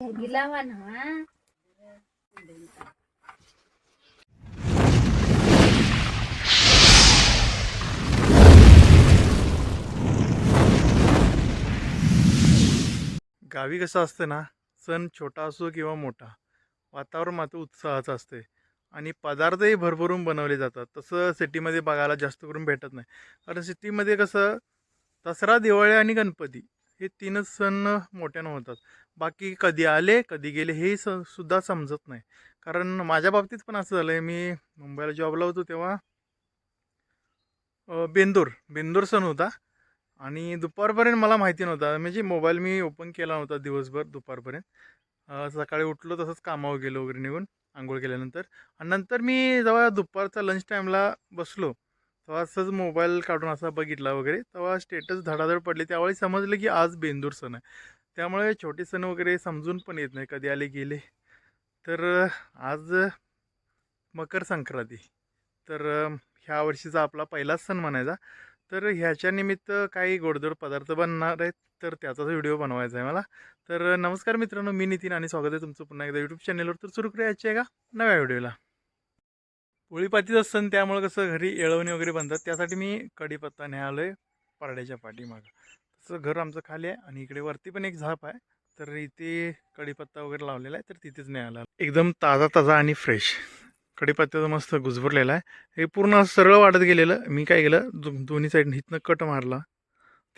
गिला म्हणा गावी कसं असतं ना सण छोटा असो किंवा मोठा वातावरण मात्र उत्साहाचं असते. आणि पदार्थही भरभरून बनवले जातात. तसं सिटीमध्ये बघायला जास्त करून भेटत नाही. कारण सिटीमध्ये कसं दसरा दिवाळी आणि गणपती हे तीनच सण मोठ्यानं होतात. बाकी कधी आले कधी गेले हे स सुद्धा समजत नाही. कारण माझ्या बाबतीत पण असं झालं आहे मी मुंबईला जॉबला होतो तेव्हा बेंदूर बेंदूर सण होता. आणि दुपारपर्यंत मला माहिती नव्हता. म्हणजे मोबाईल मी ओपन केला नव्हता दिवसभर दुपारपर्यंत. सकाळी उठलो तसंच कामावर गेलो वगैरे निघून आंघोळ केल्यानंतर. आणि नंतर मी जेव्हा दुपारचा लंच टाईमला बसलो तेव्हा असंच मोबाईल काढून असा बघितला वगैरे. तेव्हा स्टेटस धडाधड पडले. त्यावेळी समजलं की आज बेंदूर सण आहे. त्यामुळे छोटे सण वगैरे समजून पण येत नाही कधी आले गेले. तर आज मकर संक्रांती. तर ह्या वर्षीचा आपला पहिलाच सण म्हणायचा. तर ह्याच्या निमित्त काही गोडधोड पदार्थ बनणार आहेत तर त्याचाच व्हिडिओ बनवायचा आहे मला. तर नमस्कार मित्रांनो मी नितीन आणि स्वागत आहे तुमचं पुन्हा एकदा यूट्यूब चॅनलवर तर सुरू करायची आहे का नव्या व्हिडिओला. पोळीपातीचं सण त्यामुळे कसं घरी येळवणी वगैरे बनतात त्यासाठी मी कढीपत्ता न्यायलो आहे पारड्याच्या पाठीमागं. तसं घर आमचं खाली आहे आणि इकडे वरती पण एक झाप आहे तर इथे कढीपत्ता वगैरे लावलेला आहे तर तिथेच न्यायला एकदम ताजा ताजा आणि फ्रेश. कढीपत्त्याचं मस्त गुजबरलेला आहे. हे पूर्ण सरळ वाढत गेलेलं मी काय केलं दो दोन्ही साईडनं इथनं कट मारला.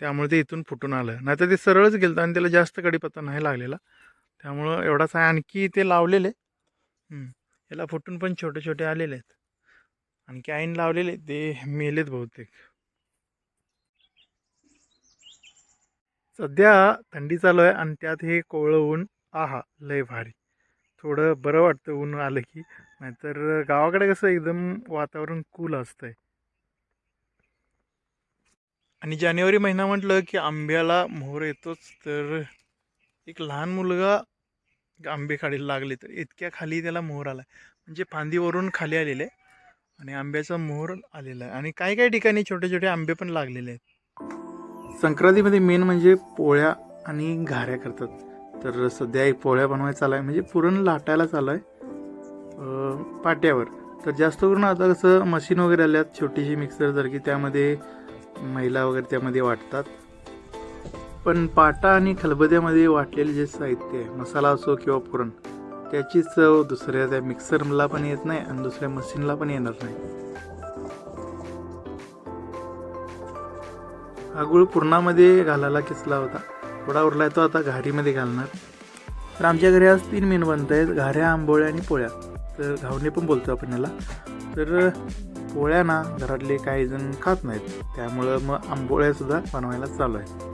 त्यामुळे ते इथून फुटून आलं. नाही तर ते सरळच गेलं आणि त्याला जास्त कढीपत्ता नाही लागलेला. त्यामुळं एवढाच आहे. आणखी ते लावलेले. याला फुटून पण छोटे छोटे आलेले आहेत. आणखी आईन लावलेले ते मेलेत बहुतेक. सध्या थंडी चालू आहे आणि त्यात हे कोवळं ऊन आहा लय भारी. थोडं बरं वाटतं ऊन आलं की नाहीतर गावाकडे कसं एकदम वातावरण कूल असतंय. आणि जानेवारी महिना म्हटलं की आंब्याला मोहर येतोच तर एक लहान मुलगा आंबे खाडीला लागले तर इतक्या खाली त्याला मोहर आला म्हणजे फांदीवरून खाली आलेले. आहे आणि आंब्याचा मोहर आलेला आहे. आणि काही काही ठिकाणी छोटे छोटे आंबे पण लागलेले आहेत. संक्रांतीमध्ये मेन म्हणजे पोळ्या आणि घाऱ्या करतात. तर सध्या एक पोळ्या बनवायला चालू आहे. म्हणजे पुरण लाटायला चालू आहे. पाट्यावर. तर जास्त करून आता कसं मशीन वगैरे आल्यात. छोटीशी मिक्सर जर की त्यामध्ये महिला वगैरे त्यामध्ये वाटतात. पण पाटा आणि खलबद्यामध्ये वाटलेले जे साहित्य आहे मसाला असो किंवा पुरण त्याची चव दुसऱ्या त्या मिक्सरला पण येत नाही आणि दुसऱ्या मशीनला पण येणार नाही. हा गुळ पुरणामध्ये घालायला किसला होता. थोडा उरलाय तो आता घारीमध्ये घालणार. तर आमच्या घरी आज तीन मेनू बनत आहेत घाऱ्या आंबोळ्या आणि पोळ्या. तर घावणे पण बोलतो आपण याला. तर पोळ्या ना घरातले काही जण खात नाहीत. त्यामुळं मग आंबोळ्यासुद्धा बनवायला चालू आहे.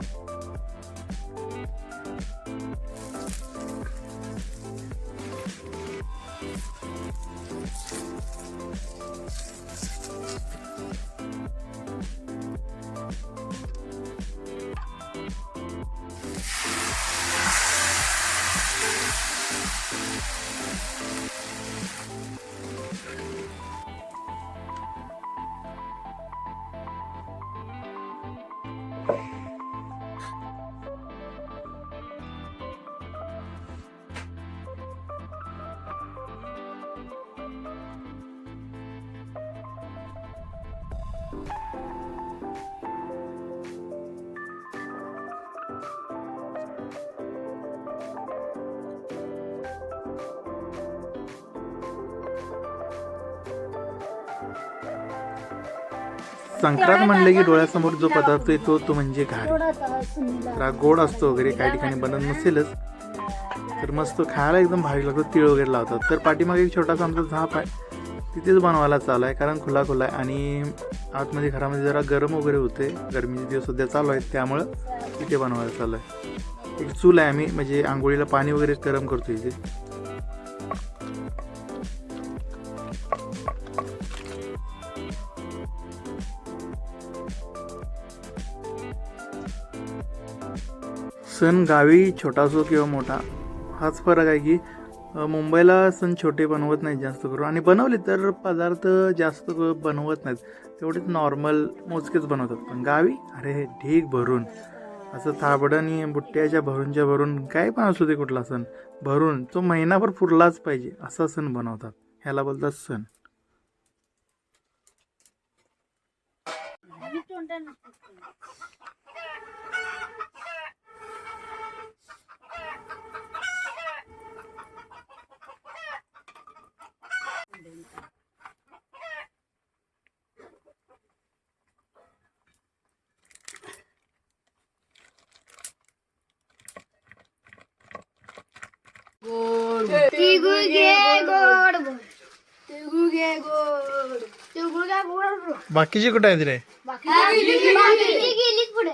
संक्रांत म्हणले की डोळ्यासमोर जो पदार्थ येतो तो म्हणजे घारी गोड असतो वगैरे काही ठिकाणी बनत नसेलच. तर मस्त खायला एकदम भारी लागतो तीळ वगैरे लावतात. तर पाठीमागे एक छोटासा आमचा झाप आहे. तिथेच बनवायला चालू आहे कारण खुला खुला आहे आणि आतमध्ये घरामध्ये जरा गरम वगैरे होते. गरमीचे दिवस सध्या चालू आहेत त्यामुळं तिथे बनवायला चालू आहे. एक चूल आहे आम्ही म्हणजे आंघोळीला पाणी वगैरे गरम करतो इथे. सण गावी छोटा असो किंवा मोठा हाच फरक आहे की मुंबईला सण छोटे बनवत नाहीत जास्त करून. आणि बनवले तर पदार्थ जास्त बनवत नाहीत. तेवढेच नॉर्मल मोजकेच बनवतात. पण गावी अरे ढीक भरून असं थाबडं आणि बुट्ट्याच्या भरूनच्या भरून काय पण असू दे कुठला सण भरून तो महिनाभर पुरलाच पाहिजे असा सण बनवतात. ह्याला बोलतात सण. घे गोड गोड तिळगुळ घे गोड. तिळगुळ घे गोड गोड बाकीचे कुठे आहेत रे बाकी. गेलीच पुढे.